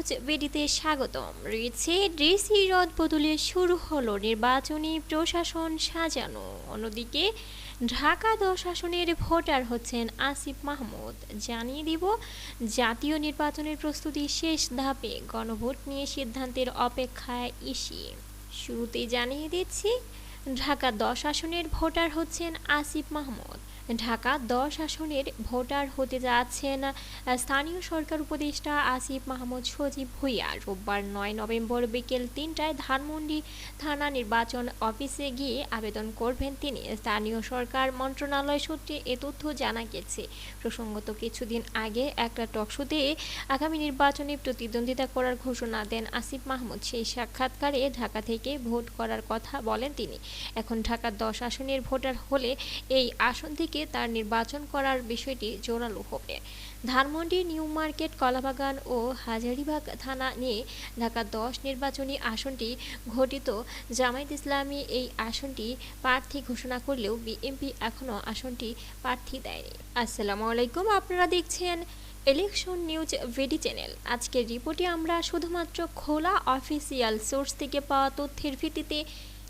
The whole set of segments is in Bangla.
নিউজ বিডিতে স্বাগতম। রয়েছে ডিসি রদ বদলে শুরু হলো নির্বাচনী প্রশাসন সাজানো। অন্যদিকে ঢাকা দশ আসনের ভোটার হচ্ছেন আসিফ মাহমুদ। জানিয়ে দিব, জাতীয় নির্বাচনের প্রস্তুতি শেষ ধাপে গণভোট নিয়ে সিদ্ধান্তের অপেক্ষায় ইসি। শুরুতেই জানিয়ে দিচ্ছি, ঢাকা দশ আসনের ভোটার হচ্ছেন আসিফ মাহমুদ। ঢাকা দশ আসনের ভোটার হতে যাচ্ছেন স্থানীয় সরকার উপদেষ্টা আসিফ মাহমুদ সজীব ভুইয়া। রোববার নয় নভেম্বর বিকেল তিনটায় ধানমন্ডি থানা নির্বাচন অফিসে গিয়ে আবেদন করবেন তিনি। স্থানীয় সরকার মন্ত্রণালয় সূত্রে এ তথ্য জানা গেছে। প্রসঙ্গত কিছুদিন আগে একটা টকশোতে আগামী নির্বাচনে প্রতিদ্বন্দ্বিতা করার ঘোষণা দেন আসিফ মাহমুদ। সেই সাক্ষাৎকারে ঢাকা থেকে ভোট করার কথা বলেন তিনি। এখন ঢাকার দশ আসনের ভোটার হলে এই আসন থেকে তার নির্বাচন করার বিষয়টি জোরালো হবে। ধানমন্ডি, নিউ মার্কেট, কলাবাগান ও হাজারিবাগ থানা নিয়ে ঢাকা দশ নির্বাচনী আসনটি ঘটিত। জামায়াত ইসলামী এই আসনটি প্রার্থী ঘোষণা করলেও বিএনপি এখনও আসনটি প্রার্থী দেয়নি। আসসালামু আলাইকুম, আপনারা দেখছেন ইলেকশন নিউজ ভিডি চ্যানেল আজকের রিপোর্টে আমরা শুধুমাত্র খোলা অফিসিয়াল সোর্স থেকে পাওয়া তথ্যের ভিত্তিতে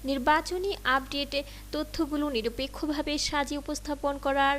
নির্বাচনী আপডেট তথ্যগুলো নিরপেক্ষভাবে সাজিয়ে উপস্থাপন করার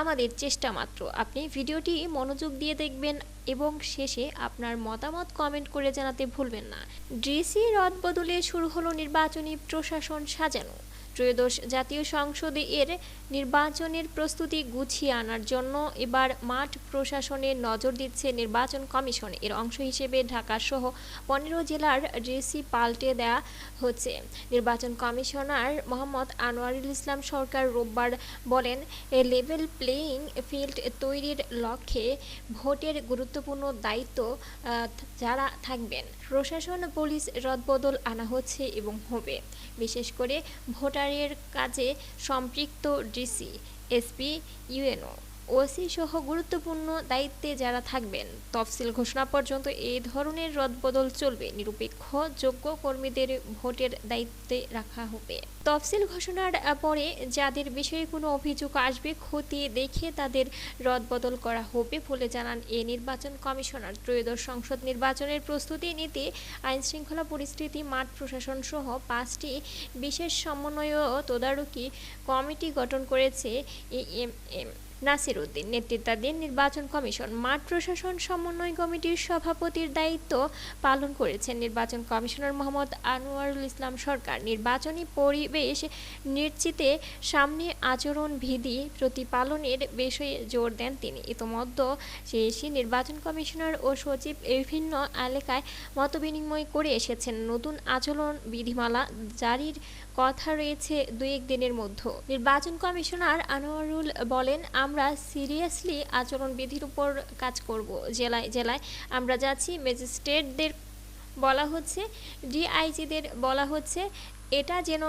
আমাদের চেষ্টা মাত্র। আপনি ভিডিওটি মনোযোগ দিয়ে দেখবেন এবং শেষে আপনার মতামত কমেন্ট করে জানাতে ভুলবেন না। ডিসি রদ বদলে শুরু হলো নির্বাচনী প্রশাসন সাজানো। ত্রয়োদশ জাতীয় সংসদে এর নির্বাচনের প্রস্তুতি গুছিয়ে আনার জন্য এবার মাঠ প্রশাসনের নজর দিচ্ছে নির্বাচন কমিশন। এর অংশ হিসেবে ঢাকা সহ পনেরো জেলার ডিসি পাল্টে দেয়া হচ্ছে। নির্বাচন কমিশনার মোহাম্মদ আনোয়ারুল ইসলাম সরকার রোববার বলেন, এ লেভেল প্লেয়িং ফিল্ড তৈরির লক্ষ্যে ভোটের গুরুত্বপূর্ণ দায়িত্ব যারা থাকবেন। প্রশাসন, পুলিশ, রদবদল আনা হচ্ছে এবং হবে। বিশেষ করে ভোটারের কাজে সম্পৃক্ত ডিসি এসপি ইউএনও। ওসি সহ গুরুত্বপূর্ণ দায়িত্বে যারা থাকবেন। তফসিল ঘোষণা পর্যন্ত এই ধরনের রদবদল চলবে। নিরপেক্ষ, যোগ্য কর্মীদের ভোটের দায়িত্বে রাখা হবে। তফসিল ঘোষণার পরে যাদের বিষয়ে কোনো অভিযোগ আসবে খতিয়ে দেখে তাদের রদবদল করা হবে বলে জানান এ নির্বাচন কমিশনার। ত্রয়োদশ সংসদ নির্বাচনের প্রস্তুতি নিতে আইন শৃঙ্খলা পরিস্থিতি, মাঠ প্রশাসন সহ পাঁচটি বিশেষ সমন্বয় তদারকি কমিটি গঠন করেছে এএমএম নাসির উদ্দিন নেতৃত্বাধীন নির্বাচন কমিশন মাঠ প্রশাসন সমন্বয় কমিটির সভাপতির দায়িত্ব পালন করেছেন নির্বাচন কমিশনার মোহাম্মদ আনোয়ারুল ইসলাম সরকার। নির্বাচনী পরিবেশ নিশ্চিতে সামনে আচরণ বিধি প্রতিপালনের বিষয়ে জোর দেন তিনি। ইতোমধ্যে শেষে নির্বাচন কমিশনার ও সচিব বিভিন্ন এলাকায় মতবিনিময় করে এসেছেন। নতুন আচরণ বিধিমালা জারির কথা রয়েছে দুই এক দিনের মধ্যে। নির্বাচন কমিশনার আনোয়ারুল বলেন, আমরা সিরিয়াসলি আচরণবিধির উপর কাজ করব। জেলায় জেলায় আমরা যাচ্ছি, ম্যাজিস্ট্রেটদের বলা হচ্ছে, ডিআইজিদের বলা হচ্ছে, এটা যেন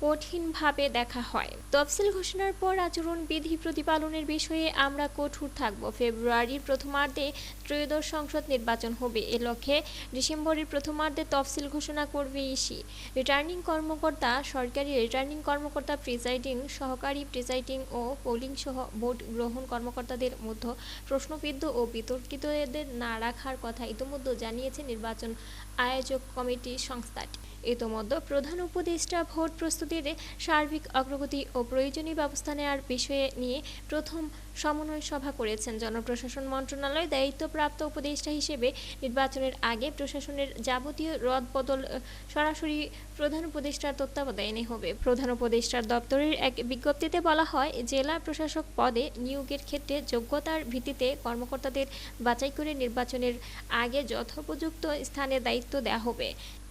কঠিনভাবে দেখা হয়। তফসিল ঘোষণার পর আচরণ বিধি প্রতিপালনের বিষয়ে আমরা কঠোর থাকব। ফেব্রুয়ারির প্রথমার্ধে ত্রয়োদশ সংসদ নির্বাচন হবে। এ লক্ষ্যে ডিসেম্বরের প্রথমার্ধে তফসিল ঘোষণা করবে ইসি। রিটার্নিং কর্মকর্তা, সরকারি রিটার্নিং কর্মকর্তা প্রিজাইডিং, সহকারী প্রিজাইডিং ও পোলিং সহ ভোট গ্রহণ কর্মকর্তাদের মধ্যে প্রশ্নবিদ্ধ ও বিতর্কিতদের না রাখার কথা ইতিমধ্যে জানিয়েছে নির্বাচন আয়োজক কমিটি সংস্থাটি। ইতোমধ্যে প্রধান উপদেষ্টা ভোট প্রস্তুতির সার্বিক অগ্রগতি ও প্রয়োজনীয় ব্যবস্থা নেওয়ার বিষয়ে নিয়ে প্রথম সমন্বয় সভা করেছেন জনপ্রশাসন মন্ত্রণালয় দায়িত্বপ্রাপ্ত উপদেষ্টা হিসেবে। নির্বাচনের আগে প্রশাসনের যাবতীয় রদবদল সরাসরি প্রধান উপদেষ্টার তত্ত্বাবধানে হবে। প্রধান উপদেষ্টার দপ্তরের এক বিজ্ঞপ্তিতে বলা হয়, জেলা প্রশাসক পদে নিয়োগের ক্ষেত্রে যোগ্যতার ভিত্তিতে কর্মকর্তাদের বাছাই করে নির্বাচনের আগে যথোপযুক্ত স্থানে দায়িত্ব দেওয়া হবে।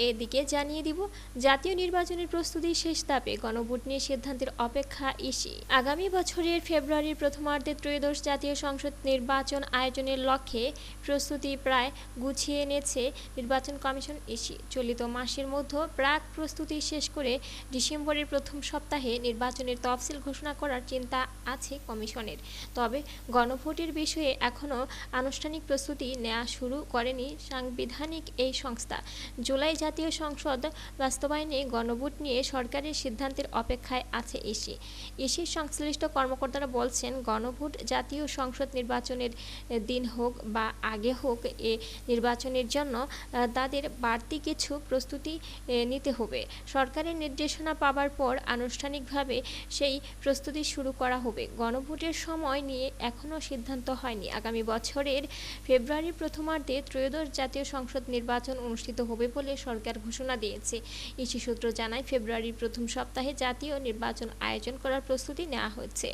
এদিকে জানিয়ে দিব, জাতীয় নির্বাচনের প্রস্তুতি শেষ ধাপে গণভোট নিয়ে সিদ্ধান্তের অপেক্ষা ইসি। আগামী বছরের ফেব্রুয়ারির প্রথমার্ধে ত্রয়োদশ জাতীয় সংসদ নির্বাচন আয়োজনের লক্ষ্যে প্রস্তুতি প্রায় গুছিয়ে এনেছে নির্বাচন কমিশন ইসি। চলিত মাসের মধ্যে প্রাক প্রস্তুতি শেষ করে ডিসেম্বরের প্রথম সপ্তাহে নির্বাচনের তফসিল ঘোষণা করার চিন্তা আছে কমিশনের। তবে গণভোটের বিষয়ে এখনও আনুষ্ঠানিক প্রস্তুতি নেওয়া শুরু করেনি সাংবিধানিক এই সংস্থা। জুলাই জাতীয় সংসদ বাস্তবায়নে গণভোট নিয়ে সরকারের সিদ্ধান্তের অপেক্ষায় আছে এসি। ইসির সংশ্লিষ্ট কর্মকর্তারা বলছেন, গণভোট জাতীয় সংসদ নির্বাচনের দিন হোক বা আগে হোক, এ নির্বাচনের জন্য তাদের বাড়তি কিছু প্রস্তুতি নিতে হবে। সরকারের নির্দেশনা পাবার পর আনুষ্ঠানিকভাবে সেই প্রস্তুতি শুরু করা হবে। গণভোটের সময় নিয়ে এখনও সিদ্ধান্ত হয়নি। আগামী বছরের ফেব্রুয়ারির প্রথমার্ধে ত্রয়োদশ জাতীয় সংসদ নির্বাচন অনুষ্ঠিত হবে বলে সরকার ঘোষণা দিয়েছে। ইসি সূত্র জানায়, ফেব্রুয়ারির প্রথম সপ্তাহে জাতীয় নির্বাচন আয়োজন করার প্রস্তুতি নেওয়া হচ্ছে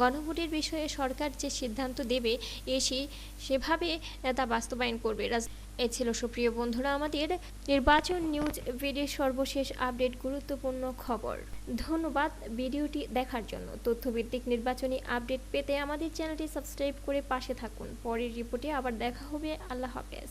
গণভোটের বিষয়ে সরকার যে সিদ্ধান্ত দেবে এসি সেভাবে তা বাস্তবায়ন করবে। এ ছিল সুপ্রিয় বন্ধুরা আমাদের নির্বাচন নিউজ ভিডিওর সর্বশেষ আপডেট, গুরুত্বপূর্ণ খবর। ধন্যবাদ ভিডিওটি দেখার জন্য। তথ্যভিত্তিক নির্বাচনী আপডেট পেতে আমাদের চ্যানেলটি সাবস্ক্রাইব করে পাশে থাকুন। পরের রিপোর্টে আবার দেখা হবে। আল্লাহ হাফেজ।